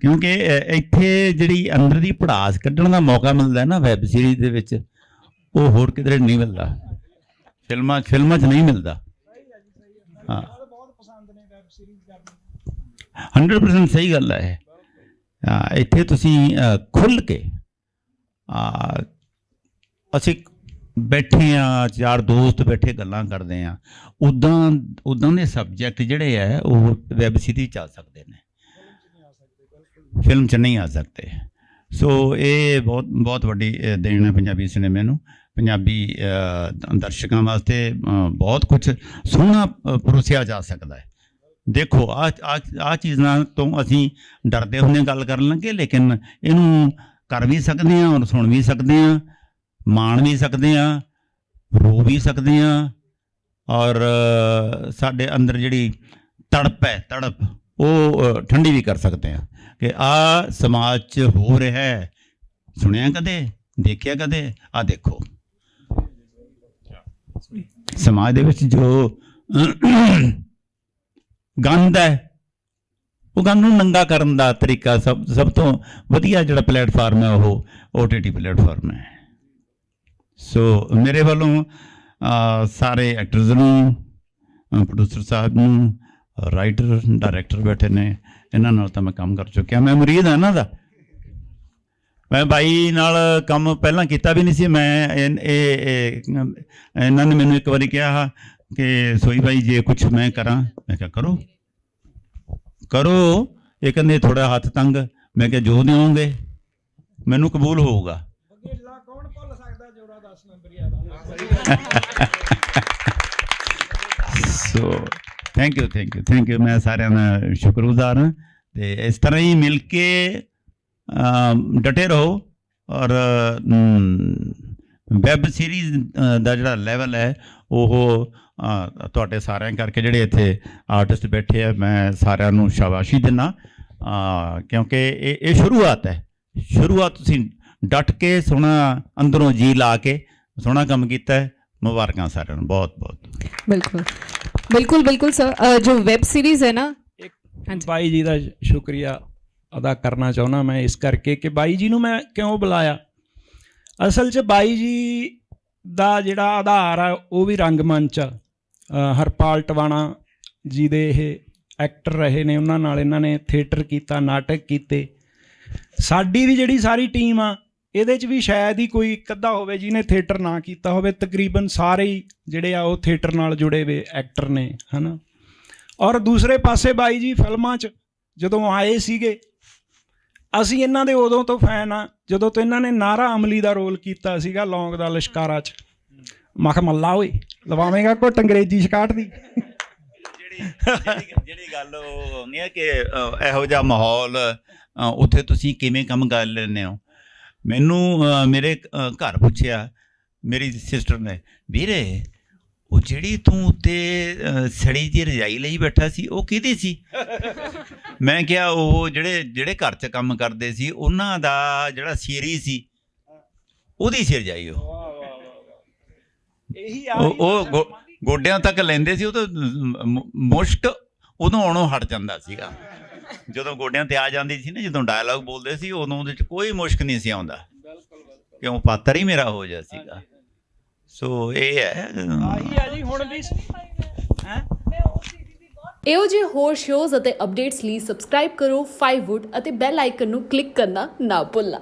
ਕਿਉਂਕਿ ਇੱਥੇ ਜਿਹੜੀ ਅੰਦਰ ਦੀ ਪੜਾਸ ਕੱਢਣ ਦਾ ਮੌਕਾ ਮਿਲਦਾ ਨਾ ਵੈਬ ਸੀਰੀਜ਼ ਦੇ ਵਿੱਚ, ਉਹ ਹੋਰ ਕਿਧਰੇ ਨਹੀਂ ਮਿਲਦਾ। ਫਿਲਮਾਂ ਫਿਲਮਾਂ 'ਚ ਨਹੀਂ ਮਿਲਦਾ। ਹਾਂ। ਬਹੁਤ 100% ਸਹੀ ਗੱਲ ਹੈ। ਇੱਥੇ ਤੁਸੀਂ ਖੁੱਲ ਕੇ ਅਸੀਂ ਬੈਠੇ ਆ ਚਾਰ ਦੋਸਤ ਬੈਠੇ ਗੱਲਾਂ ਕਰਦੇ ਆ ਉਦਾਂ ਉਦਾਂ ਦੇ ਸਬਜੈਕਟ ਜਿਹੜੇ ਆ ਉਹ ਵੈਬ ਸੀਰੀਜ਼ ਚੱਲ ਸਕਦੇ ਨੇ। ਫਿਲਮ ਚ ਨਹੀਂ ਆ ਸਕਦੇ। ਸੋ ਇਹ ਬਹੁਤ ਬਹੁਤ ਵੱਡੀ ਦੇਣ ਹੈ ਪੰਜਾਬੀ ਸਿਨੇਮੇ ਨੂੰ। ਪੰਜਾਬੀ ਦਰਸ਼ਕਾਂ ਵਾਸਤੇ ਬਹੁਤ ਕੁਝ ਸੋਹਣਾ ਪਰੋਸਿਆ ਜਾ ਸਕਦਾ ਹੈ। ਦੇਖੋ, ਆ ਆ ਚੀਜ਼ਾਂ ਤੋਂ ਅਸੀਂ ਡਰਦੇ ਹੁੰਦੇ ਗੱਲ ਕਰਨ ਲੱਗੇ, ਲੇਕਿਨ ਇਹਨੂੰ ਕਰ ਵੀ ਸਕਦੇ ਹਾਂ ਔਰ ਸੁਣ ਵੀ ਸਕਦੇ ਹਾਂ, ਮਾਣ ਵੀ ਸਕਦੇ ਹਾਂ ਰੋ ਵੀ ਸਕਦੇ ਹਾਂ ਔਰ ਸਾਡੇ ਅੰਦਰ ਜਿਹੜੀ ਤੜਪ ਹੈ, ਤੜਪ ਉਹ ਠੰਡੀ ਵੀ ਕਰ ਸਕਦੇ ਹਾਂ ਕਿ ਆ ਸਮਾਜ 'ਚ ਹੋ ਰਿਹਾ ਹੈ। ਸੁਣਿਆ ਕਦੇ? ਦੇਖਿਆ ਕਦੇ? ਆ ਦੇਖੋ। ਸਮਾਜ ਦੇ ਵਿੱਚ ਜੋ ਗੰਦ ਹੈ, ਉਹ ਗੰਦ ਨੂੰ ਨੰਗਾ ਕਰਨ ਦਾ ਤਰੀਕਾ ਸਭ ਸਭ ਤੋਂ ਵਧੀਆ ਜਿਹੜਾ ਪਲੇਟਫਾਰਮ ਹੈ, ਉਹ OTT ਪਲੇਟਫਾਰਮ ਹੈ। ਸੋ ਮੇਰੇ ਵੱਲੋਂ ਸਾਰੇ ਐਕਟਰਸ ਨੂੰ ਪ੍ਰੋਡਿਊਸਰ ਸਾਹਿਬ ਨੂੰ ਰਾਈਟਰ ਡਾਇਰੈਕਟਰ ਬੈਠੇ ਨੇ। ਇਹਨਾਂ ਨਾਲ ਤਾਂ ਮੈਂ ਕੰਮ ਕਰ ਚੁੱਕਿਆ। ਮੈਂ ਮੁਰੀਦ ਹਾਂ ਇਹਨਾਂ ਦਾ। ਮੈਂ ਬਾਈ ਨਾਲ ਕੰਮ ਪਹਿਲਾਂ ਕੀਤਾ ਵੀ ਨਹੀਂ ਸੀ। ਮੈਂ ਇਹ ਇਹ- ਇਹ- ਇਹਨਾਂ ਨੇ ਮੈਨੂੰ ਇੱਕ ਵਾਰੀ ਕਿਹਾ ਕਿ ਸੋਈ ਬਾਈ ਜੇ ਕੁਝ ਮੈਂ ਕਰਾਂ ਮੈਂ ਕਿਹਾ ਕਰੋ। ਕਰੋ ਇਹ ਕਹਿੰਦੇ ਥੋੜਾ ਹੱਥ ਤੰਗ। ਮੈਂ ਕਿਹਾ ਜੋ ਦਿਓਗੇ ਮੈਨੂੰ ਕਬੂਲ ਹੋਊਗਾ। ਵਗੇਲਾ ਕੌਣ ਭੁੱਲ ਸਕਦਾ ਜੋੜਾ 10 ਨੰਬਰੀਆ ਦਾ? So thank you thank you thank you ਮੈਂ ਸਾਰਿਆਂ ਦਾ ਸ਼ੁਕਰਗੁਜ਼ਾਰ ਹਾਂ। ਤੇ ਇਸ ਤਰ੍ਹਾਂ ਹੀ ਮਿਲ ਕੇ ਡਟੇ ਰਹੋ ਔਰ ਵੈਬ ਸੀਰੀਜ਼ ਦਾ ਜਿਹੜਾ ਲੈਵਲ ਹੈ, ਉਹ ਤੁਹਾਡੇ ਸਾਰਿਆਂ ਕਰਕੇ ਜਿਹੜੇ ਇੱਥੇ ਆਰਟਿਸਟ ਬੈਠੇ ਆ, ਮੈਂ ਸਾਰਿਆਂ ਨੂੰ ਸ਼ਾਬਾਸ਼ੀ ਦਿੰਦਾ ਕਿਉਂਕਿ ਇਹ ਇਹ ਸ਼ੁਰੂਆਤ ਹੈ। ਸ਼ੁਰੂਆਤ ਤੁਸੀਂ ਡਟ ਕੇ ਸੋਹਣਾ ਅੰਦਰੋਂ ਜੀ ਲਾ ਕੇ ਸੋਹਣਾ ਕੰਮ ਕੀਤਾ ਮੁਬਾਰਕਾਂ ਸਾਰਿਆਂ ਨੂੰ। ਬਹੁਤ ਬਹੁਤ। ਬਿਲਕੁਲ। ਬਿਲਕੁਲ ਬਿਲਕੁਲ ਸਰ ਜੋ ਵੈਬ ਸੀਰੀਜ਼ ਹੈ ਨਾ ਬਾਈ ਜੀ ਦਾ ਸ਼ੁਕਰੀਆ ਅਦਾ ਕਰਨਾ ਚਾਹੁੰਦਾ ਮੈਂ ਇਸ ਕਰਕੇ ਕਿ ਬਾਈ ਜੀ ਨੂੰ ਮੈਂ ਕਿਉਂ ਬੁਲਾਇਆ? ਅਸਲ 'ਚ ਬਾਈ ਜੀ ਦਾ ਜਿਹੜਾ ਆਧਾਰ ਆ ਉਹ ਵੀ ਰੰਗਮੰਚ ਆ। ਹਰਪਾਲ ਟਵਾਣਾ ਜੀ ਦੇ ਇਹ ਐਕਟਰ ਰਹੇ ਨੇ ਉਹਨਾਂ ਨਾਲ ਇਹਨਾਂ ਨੇ ਥੀਏਟਰ ਕੀਤਾ ਨਾਟਕ ਕੀਤੇ। ਸਾਡੀ ਵੀ ਜਿਹੜੀ ਸਾਰੀ ਟੀਮ ਆ ਇਹਦੇ 'ਚ ਵੀ ਸ਼ਾਇਦ ਹੀ ਕੋਈ ਇੱਕ ਅੱਧਾ ਹੋਵੇ ਜਿਹਨੇ ਥੀਏਟਰ ਨਾ ਕੀਤਾ ਹੋਵੇ, ਤਕਰੀਬਨ ਸਾਰੇ ਹੀ ਜਿਹੜੇ ਆ ਉਹ ਥੀਏਟਰ ਨਾਲ ਜੁੜੇ ਹੋਏ ਐਕਟਰ ਨੇ, ਹਨਾ? ਔਰ ਦੂਸਰੇ ਪਾਸੇ ਬਾਈ ਜੀ ਫਿਲਮਾਂ 'ਚ ਜਦੋਂ ਆਏ ਸੀਗੇ, ਅਸੀਂ ਇਹਨਾਂ ਦੇ ਉਦੋਂ ਤੋਂ ਫੈਨ ਆ, ਜਦੋਂ ਤੋਂ ਇਹਨਾਂ ਨੇ ਨਾਰਾ ਅਮਲੀ ਦਾ ਰੋਲ ਕੀਤਾ ਸੀਗਾ ਲੌਂਗ ਦਾ ਲਸ਼ਕਾਰਾ 'ਚ। ਮਖ ਮੱਲਾ ਓਏ, ਲਵਾਵੇਂਗਾ ਘੁੱਟ ਅੰਗਰੇਜ਼ੀ ਸ਼ਕਾਟ ਦੀ। ਜਿਹੜੀ ਜਿਹੜੀ- ਗੱਲ ਉਹ ਹੁੰਦੀ ਹੈ ਕਿ ਇਹੋ ਜਿਹਾ ਮਾਹੌਲ ਉੱਥੇ ਤੁਸੀਂ ਕਿਵੇਂ ਕੰਮ ਕਰ ਲੈਂਦੇ ਹੋ? ਮੈਨੂੰ ਮੇਰੇ ਘਰ ਪੁੱਛਿਆ ਮੇਰੀ ਸਿਸਟਰ ਨੇ ਵੀਰੇ ਉਹ ਜਿਹੜੀ ਤੂੰ ਉੱਤੇ ਸੜੀ ਦੀ ਰਜਾਈ ਲਈ ਬੈਠਾ ਸੀ ਉਹ ਕਿਹਦੀ ਸੀ? ਮੈਂ ਕਿਹਾ ਉਹ ਜਿਹੜੇ ਜਿਹੜੇ ਘਰ 'ਚ ਕੰਮ ਕਰਦੇ ਸੀ ਉਹਨਾਂ ਦਾ ਜਿਹੜਾ ਸੀਰੀ ਸੀ ਉਹਦੀ ਸੀ ਰਜਾਈ ਉਹ। ਇਹੀ ਉਹ ਗੋਡਿਆਂ ਤੱਕ ਲੈਂਦੇ ਸੀ ਉਹ ਤਾਂ ਮੁਸ਼ਕ ਉਦੋਂ ਆਉਣੋਂ ਹਟ ਜਾਂਦਾ ਸੀਗਾ। ਜਦੋਂ ਗੋਡਿਆਂ ਤੇ ਆ ਜਾਂਦੀ ਸੀ ਨਾ ਜਦੋਂ ਡਾਇਲੌਗ ਬੋਲਦੇ ਸੀ ਉਦੋਂ ਉਹਦੇ ਚ ਕੋਈ ਮੁਸ਼ਕ ਨਹੀਂ ਸੀ ਆਉਂਦਾ। ਕਿਉਂ ਪਾਤਰ ਹੀ ਮੇਰਾ ਹੋ ਜਾ ਸੀਗਾ। ਸੋ ਇਹ ਹੈ ਆਹੀ ਆ ਜੀ ਹੁਣ ਵੀ ਹੈ? ਇਹੋ ਜਿਹੇ ਹੋਰ ਸ਼ੋਜ਼ ਅਤੇ ਅਪਡੇਟਸ ਲਈ ਸਬਸਕ੍ਰਾਈਬ ਕਰੋ 5wood ਅਤੇ ਬੈਲ ਆਈਕਨ ਨੂੰ ਕਲਿੱਕ ਕਰਨਾ ਨਾ ਭੁੱਲਣਾ।